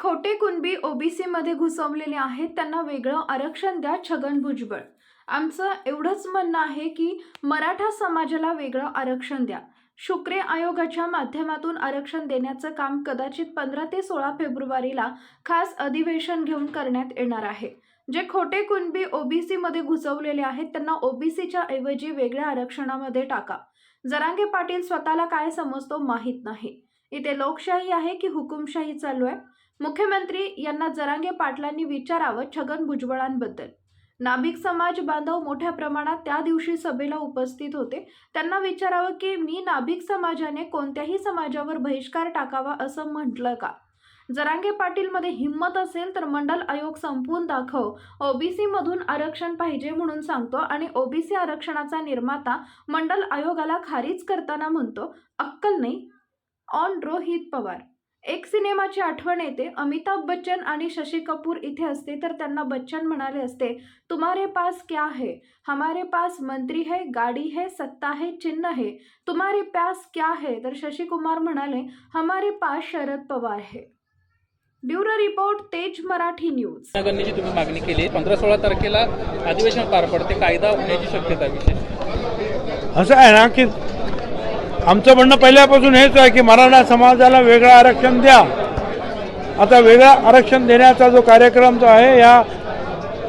खोटे कुणबी ओबीसीमध्ये घुसवलेले आहेत त्यांना वेगळं आरक्षण द्या छगन भुजबळ. आमचं एवढंच म्हणणं आहे की मराठा समाजाला वेगळं आरक्षण द्या. शुक्रे आयोगाच्या माध्यमातून आरक्षण देण्याचं काम कदाचित पंधरा ते सोळा फेब्रुवारीला खास अधिवेशन घेऊन करण्यात येणार आहे. जे खोटे कुणबी ओबीसीमध्ये घुसवलेले आहेत त्यांना ओबीसीच्या ऐवजी वेगळ्या आरक्षणामध्ये टाका. जरांगे पाटील स्वतःला काय समजतो माहीत नाही. इथे लोकशाही आहे की हुकुमशाही चालू आहे? मुख्यमंत्री यांना जरांगे पाटलांनी विचारावं छगन भुजबळांबद्दल. नाभिक समाज बांधव मोठ्या प्रमाणात त्या दिवशी सभेला उपस्थित होते. त्यांना विचारावं की मी नाभिक समाजाने कोणत्याही समाजावर बहिष्कार टाकावा असं म्हटलं का? जरांगे पाटीलमध्ये हिंमत असेल तर मंडल आयोग संपवून दाखव. ओबीसीमधून आरक्षण पाहिजे म्हणून सांगतो आणि ओबीसी आरक्षणाचा निर्माता मंडल आयोगाला खारीज करताना म्हणतो अक्कल नाही. ऑन रोहित पवार एक सिनेमाची आठवण येते. अमिताभ बच्चन आणि शशी कपूर इथे असते तर त्यांना बच्चन म्हणाले असते तुम्हारे पास क्या है? हमारे पास मंत्री है गाडी है सत्ता है चिन्ह है. तुम्हारे पास क्या है? तर शशी कुमार म्हणाले हमारे पास शरद पवार है. ब्युरो रिपोर्ट तेज मराठी न्यूज. करण्याची तुम्ही मागणी केली. पंधरा सोळा तारखेला अधिवेशन पार पडते. कायदा होण्याची शक्यता आहे विशेष. असं आहे ना की आमचं म्हणणं पहिल्यापासून हेच आहे की मराठा समाजाला वेगळं आरक्षण द्या. आता वेगळं आरक्षण देण्याचा जो कार्यक्रम जो आहे या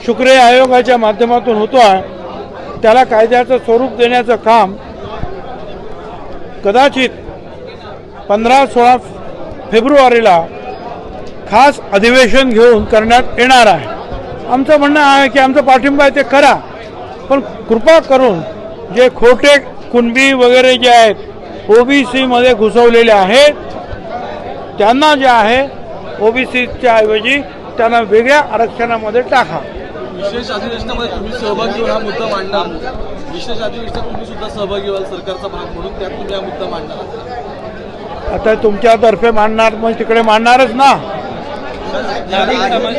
शुक्रे आयोगाच्या माध्यमातून होतो आहे. त्याला कायद्याचं स्वरूप देण्याचं काम कदाचित पंधरा सोळा फेब्रुवारीला खास अधिवेशन घेऊन करण्यात येणार आहे. आमचं म्हणणं आहे की आमचा पाठिंबा आहे ते करा पण कृपा करून जे खोटे कुणबी वगैरे जे आहेत ओबीसीमध्ये घुसवलेले आहेत. त्यांना जे आहे ओबीसीच्या ऐवजी त्यांना वेगळ्या आरक्षणामध्ये टाका. विशेष अधिवेशनामध्ये तुम्ही सहभागी घेऊन हा मुद्दा मांडणार. विशेष अधिवेशनात तुम्ही सुद्धा सहभागी व्हाल सरकारचा भाग म्हणून त्यात तुम्ही हा मुद्दा मांडणार. आता तुमच्यातर्फे मांडणार मग तिकडे मांडणारच ना. नाभिक समाज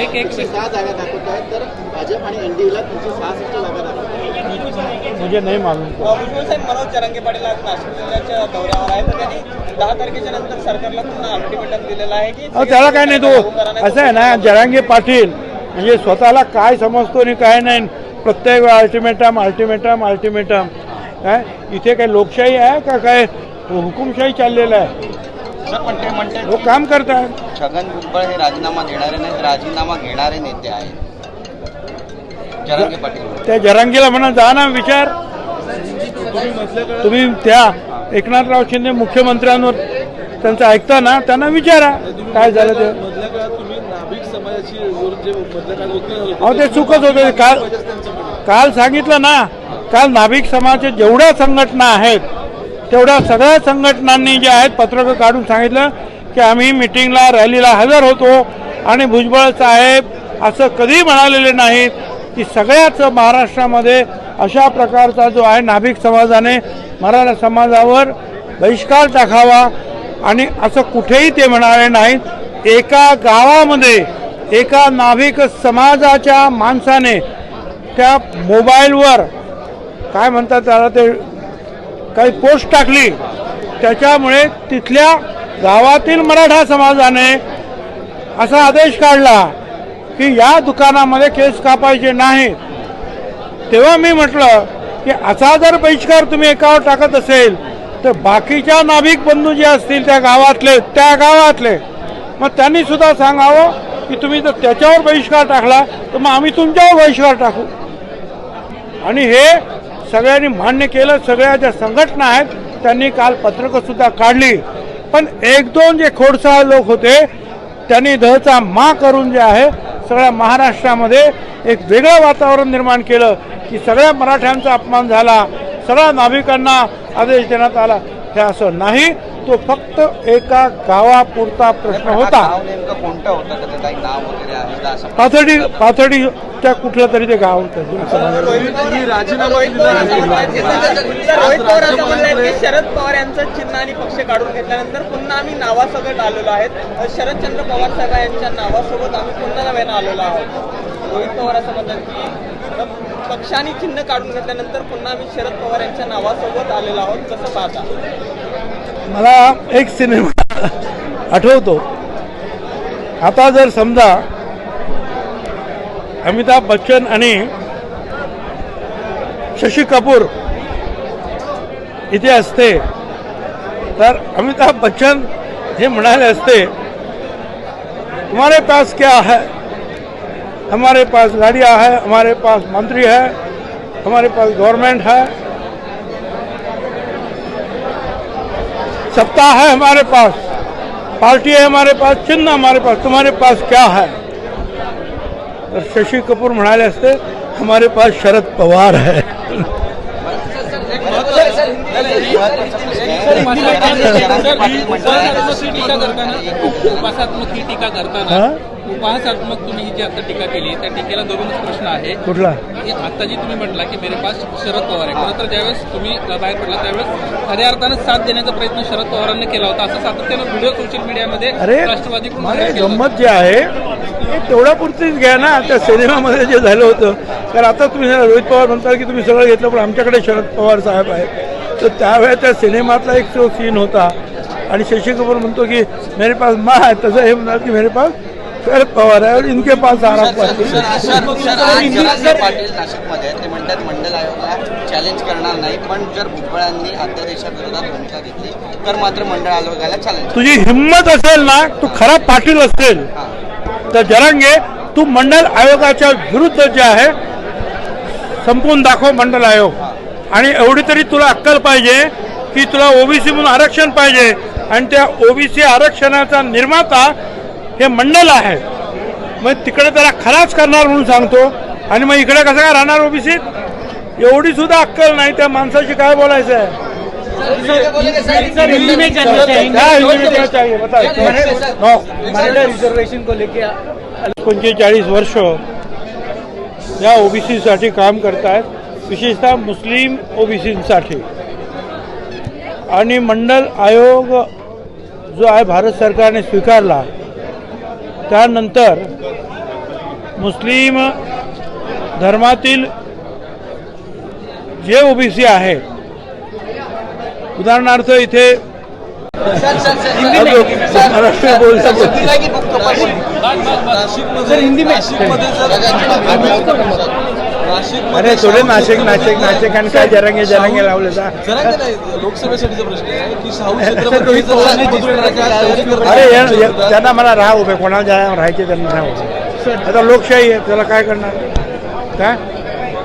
एक एक सहा जागा दाखवत आहेत तर भाजप आणि एनडीएला तीनशे सहासष्ट जागा दाखवत आहेत म्हणजे नाही मालूम। भुजबळ साहेब मनोज जरांगे पाटील आज नाशिक जिल्ह्याच्या दौऱ्यावर आहे तर त्यांनी दहा तारखेच्या नंतर सरकारला पुन्हा अल्टिमेटम दिलेला आहे की त्याला काय नाही तो. असं आहे ना जरांगे पाटील म्हणजे स्वतःला काय समजतो आणि काय नाही प्रत्येक वेळा अल्टिमेटम अल्टिमेटम अल्टिमेटम काय इथे काय लोकशाही आहे का काय? हुकुमशाही चाललेलं आहे. पण ते म्हणते लोक काम करतात छगन भुजबळ हे राजीनामा देणारे नाहीत राजीनामा घेणारे नेते आहेत. जरांगे पाटील. त्या जरांगीला म्हणा जा ना विचार. तुम्ही त्या एकनाथराव शिंदे मुख्यमंत्र्यांवर त्यांचं ऐकता ना त्यांना विचारा. काय झालं ते? मधल्या काळात तुम्ही नाभिक समाजाची वर जे मधल्या काळात वकील झाले अहो ते चुकच होते. काल काल सांगितलं ना काल नाभिक समाजाच्या जेवढ्या संघटना आहेत तेवढ्या सगळ्या संघटनांनी जे आहेत पत्रकं काढून सांगितलं की आम्ही मिटिंगला रॅलीला हजर होतो. आणि भुजबळ साहेब असं कधी म्हणालेले नाहीत की सगळ्याच महाराष्ट्रामध्ये अशा प्रकारचा जो आहे नाभिक समाजाने मराठा समाजावर बहिष्कार टाकावा आणि असं कुठेही ते म्हणाले नाहीत. एका गावामध्ये एका नाभिक समाजाच्या माणसाने त्या मोबाईलवर काय म्हणतात त्याला ते काही पोस्ट टाकली. त्याच्यामुळे तिथल्या गावातील मराठा समाजाने असा आदेश काढला की या दुकानामध्ये केस कापायचे नाही. तेव्हा मी म्हटलं की असा जर बहिष्कार तुम्ही एकावर टाकत असेल तर बाकीच्या नाभिक बंधू जे असतील त्या गावातले त्या गावातले मग त्यांनी सुद्धा सांगावं की तुम्ही जर त्याच्यावर बहिष्कार टाकला तर मग आम्ही तुमच्यावर बहिष्कार टाकू. आणि हे सगळ्यांनी मान्य केलं सगळ्या ज्या संघटना आहेत त्यांनी काल पत्रकं सुद्धा काढली. पण एक दोन जे खोडसाळ लोक होते त्यांनी दहचा मा करून जे आहे सगळ्या महाराष्ट्रामध्ये एक वेगळं वातावरण निर्माण केलं की सगळ्या मराठ्यांचा अपमान झाला सगळ्या नाभिकांना आदेश देण्यात आला. हे असं नाही तो फक्त एका गावापुरता प्रश्न होता. गाव नेमकं कोणतं होतं. त्याचं काही नाव वगैरे आहे का असं पाथर्डी पाथर्डीच्या कुठलं तरी ते गाव शरद पवार यांचं चिन्ह आणि पक्ष काढून घेतल्यानंतर पुन्हा आम्ही नावासकट आलेलो आहेत. शरदचंद्र पवार साहेब यांच्या नावासोबत आम्ही पुन्हा नव्यानं आलेलो आहोत. रोहित पवार असं म्हणतात की पक्ष आणि चिन्ह काढून घेतल्यानंतर पुन्हा आम्ही शरद पवार यांच्या नावासोबत आलेलो आहोत. कसं पाहता? मला एक सिनेमा आठवतो. आता जर समजा अमिताभ बच्चन आणि शशी कपूर इथे असते. तर अमिताभ बच्चन हे म्हणाले असते हमारे पास क्या है? हमारे पास गाड़ियाँ है हमारे पास मंत्री है हमारे पास गवर्नमेंट है। सत्ता है हमारे पास पार्टी है हमारे पास चिन्ह हमारे पास तुम्हारे पास क्या है? तर शशी कपूर म्हणाले असते हमारे पास शरद पवार है टीका करताना उपहासात्मक तुम्ही जी आता टीका केली त्या टीकेला धरूनच प्रश्न आहे. कुठला? की आता जी तुम्ही म्हटला की मेरे पास शरद पवार आहे. खरं तर ज्यावेळेस तुम्ही बाहेर पडला त्यावेळेस खऱ्या अर्थानं साथ देण्याचा प्रयत्न शरद पवारांनी केला होता. असं सातत्यानं व्हिडिओ सोशल मीडियामध्ये होता. गंमत जे आहे ते तेवढ्या पुरतीच घ्या ना. त्या सिनेमामध्ये जे झालं होतं. तर आता तुम्ही रोहित पवार म्हणता की तुम्ही सगळं घेतलं पण आमच्याकडे शरद पवार साहेब आहेत तर त्यावेळेस त्या सिनेमातला एक जो सीन होता. आणि शशी कपूर म्हणतो की मेरे पास माँ है तसं हे म्हणतात की मेरे पास शरद पवार आहे और इनके पास जरांगे पाटील नाशिकमध्ये ते म्हणतात मंडल आयोगाला चॅलेंज करणार नाही पण जर भुजबळांनी अध्यादेशाविरोधात भूमिका घेतली तर मात्र मंडळ आयोगाला चॅलेंज तुझी हिंमत असेल ना तू खरा पाटील असेल. तर जरांगे तू मंडल आयोगाच्या विरुद्ध जे आहे संपवून दाखव मंडल आयोग. आणि एवढी तरी तुला अक्कल पाहिजे की तुला ओबीसी म्हणून आरक्षण पाहिजे. आणि त्या ओबीसी आरक्षणाचा निर्माता हे मंडल आहे. मग तिकडे त्याला खराच करणार म्हणून सांगतो. आणि मग इकडे कसं काय राहणार ओबीसीत एवढी सुद्धा अक्कल नाही त्या माणसाशी काय बोलायचं आहे? रिझर्वेशन को लेके पंचेचाळीस वर्ष या ओबीसीसाठी काम करतायत. विशेषतः मुस्लिम ओबीसीसाठी. आणि मंडल आयोग जो आहे भारत सरकारने स्वीकारला. त्यानंतर मुस्लिम धर्मातील जे ओबीसी आहेत उदाहरणार्थ इथे महाराष्ट्र अरे थोडे नाशिक नाशिक नाशिक आणि काय जरंगे जरंगे लावले लोकसभेसाठीचा प्रश्न टाकला, अरे त्यांना मला राहा उभे कोणाला ज्या राहायचे त्यांना राहा उभे. आता लोकशाही आहे त्याला काय करणार? काय?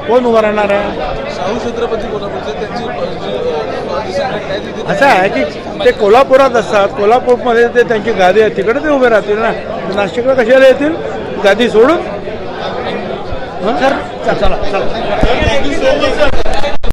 कोण उभं राहणार आहे? शाहू छत्रपती कोल्हापूरचे असं आहे की ते कोल्हापुरात असतात कोल्हापूरमध्ये ते त्यांची गादी आहे तिकडे ते उभे राहतील ना? नाशिकला कशाला येतील? गादी सोडून? हं? चला चला